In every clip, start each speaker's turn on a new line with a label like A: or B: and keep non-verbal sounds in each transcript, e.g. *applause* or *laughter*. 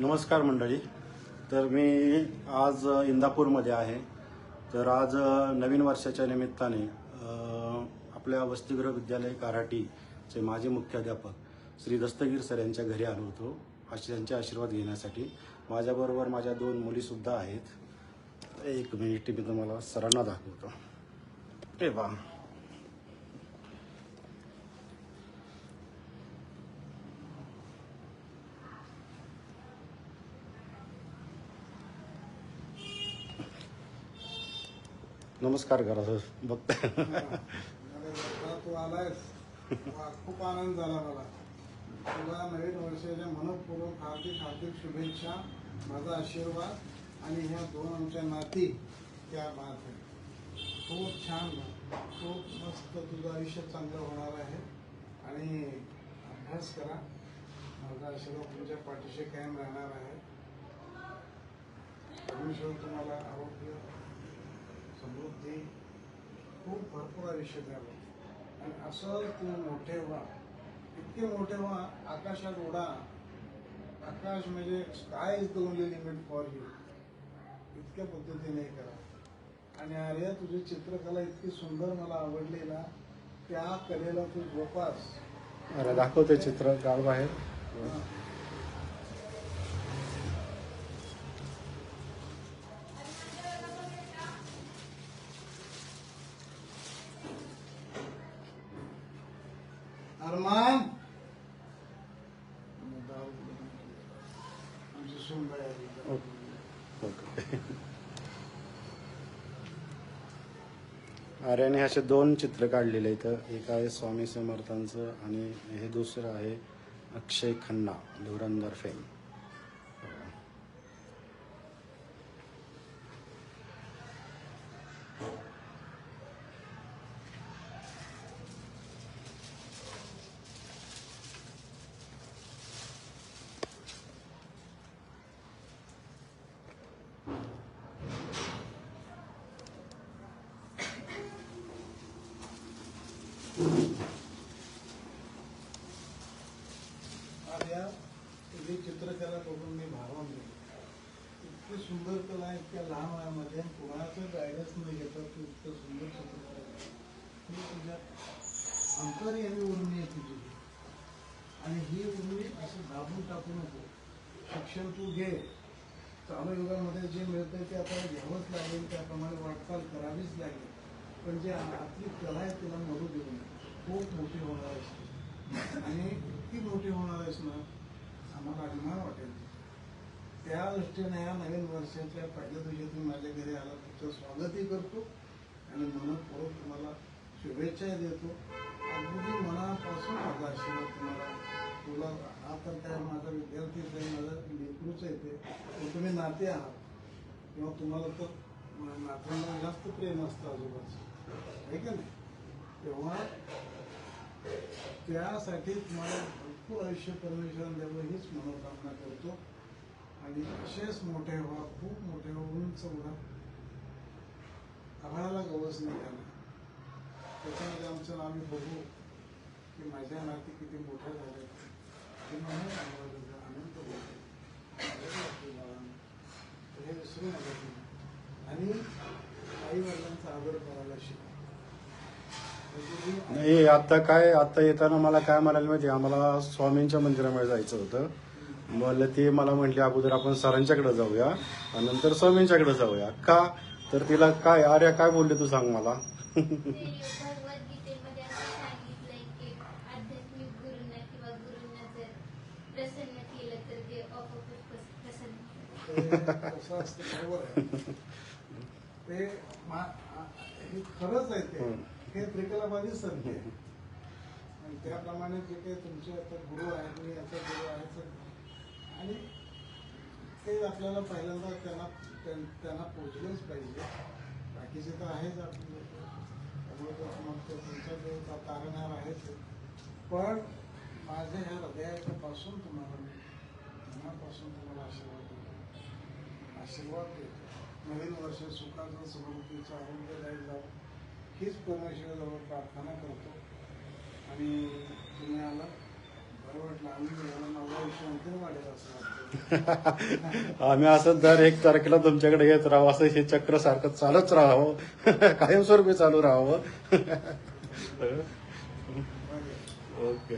A: नमस्कार मंडळी. तर मी आज इंदापूरमध्ये आहे. तर आज नवीन वर्षाच्या निमित्ताने आपल्या वसतिगृह विद्यालय कराटीचे माजी मुख्याध्यापक श्री दस्तगीर सर यांच्या घरी आलो होतो अशी त्यांचे आशीर्वाद घेण्यासाठी. माझ्याबरोबर माझ्या दोन मुलीसुद्धा आहेत. एक मिनिट मी तुम्हाला सरांना दाखवतो. ए बा नमस्कार करा सर. बघ.
B: तू आलायस. वा, खूप आनंद झाला मला. तुला नवीन वर्षाच्या मनपूर्वक हार्दिक हार्दिक शुभेच्छा माझा आशीर्वाद आणि ह्या दोन आमच्या नाती त्या बात आहे खूप छान खूप मस्त तुझं आयुष्य चांगलं होणार आहे. आणि अभ्यास करा. माझा आशीर्वाद तुमच्या पाठीशी कायम राहणार आहे. परमेश्वर तुम्हाला आरोग्य समृद्धी खूप भरपूर आयुष्य द्यावं आणि असं तुम्ही मोठे व्हा. इतके मोठे व्हा आकाशात उडा. आकाश म्हणजे sky is the only limit for you इतक्या पद्धतीने करा. आणि आर्या तुझी चित्रकला इतकी सुंदर मला आवडली ना त्या कलेला तू जोपास.
A: अरे दाखवते चित्र काढ बाहेर.
B: अरमान आमची आली.
A: ओके आर्याने असे दोन चित्र काढलेले इथं एक आहे स्वामी समर्थांचं आणि हे दुसरं आहे अक्षय खन्ना धुरंधर फेम
B: आर्या तुझी चित्रकला बघून मी भारावून गेलो. इतकी सुंदर कला आहे इतक्या लहान वयामध्ये कोणाचं गायडन्स न घेता तू इतकं सुंदर चित्रकला करते. तुझ्या अंतर्यामी उर्मी आहे तुझी. आणि ही उर्मी असं दाबून टाकू नको. शिक्षण तू घे. चालू युगामध्ये जे मिळतंय ते आपल्याला घ्यावंच लागेल त्याप्रमाणे वाटचाल करावीच लागेल. पण जे आपली कला आहे तुला मरू देऊ नये. खूप मोठी होणार आहेस आणि इतकी मोठी होणार आहेस ना आम्हाला अभिमान वाटेल. त्या दृष्टीने या नवीन वर्षाच्या पहिल्या दिवशी तुम्ही माझ्या घरी आला तुमचं स्वागतही करतो आणि मनपूर्वक तुम्हाला शुभेच्छाही देतो. अगदी मनापासून माझा आशीर्वाद तुम्हाला. तुला हा तर काय माझा विद्यार्थीच आहे माझा लेकरूच आहे ते. तुम्ही नाते आहात. किंवा तुम्हाला तर नात्यांना जास्त प्रेम असतं आजोबाचं आहे का नाही? तेव्हा त्यासाठी तुम्हाला भरपूर आयुष्य परमेश्वराने द्यावं हीच मनोकामना करतो. आणि असेच मोठे व्हा खूप मोठे व्हा उंच उडा. आभाळाला गवस नाही झाला. त्याच्यामध्ये आमचं आम्ही बघू की माझ्या नाती किती मोठ्या झाल्या हे म्हणून आम्हाला आनंद होतो हे विसरू नका तुम्ही आणि आई वडिलांचा आदर करायला शिका म्हणजे मी
A: नाही आता काय आता येताना मला काय म्हणाले माहिती? आम्हाला स्वामींच्या मंदिरामध्ये जायचं होतं. मला ते मला म्हटले अगोदर आपण सरांच्याकडे जाऊया आणि नंतर स्वामींच्याकडे जाऊया. का? तर तिला काय आर्या काय बोलले तू सांग मला.
C: असं
B: असतं बरोबर आहे ते मा- हे खरंच आहे ते. हे त्रिकलाबाजी संधी आहे. आणि त्याप्रमाणे जे काही तुमचे आता गुरु आहेत मी याचा गुरु आहे आणि ते आपल्याला पहिल्यांदा त्यांना त्यां- त्यांना पोचलेच पाहिजे. बाकीचे तर आहेच आपले. त्यामुळे मग तुमचा जो तारणार आहेच आहे. पण माझ्या ह्या हृदयापासून तुम्हाला मी मनापासून तुम्हाला आशीर्वाद देतो. आशीर्वाद देतो. नवीन वर्ष सुखाचं समृद्धीचं आरोग्यदायी जावं. हीच परमेश्वराजवळ प्रार्थना करतो. आणि तुम्ही आला. *laughs* आम्ही असं
A: दर एक तारखेला तुमच्याकडे येत राहावं असं हे चक्र सारखं चालत राहावं. *laughs* कायमस्वरूपी चालू राहावं. *laughs* ओके.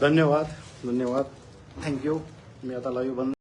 A: धन्यवाद. धन्यवाद. थँक्यू मी आता लाईव्ह बंद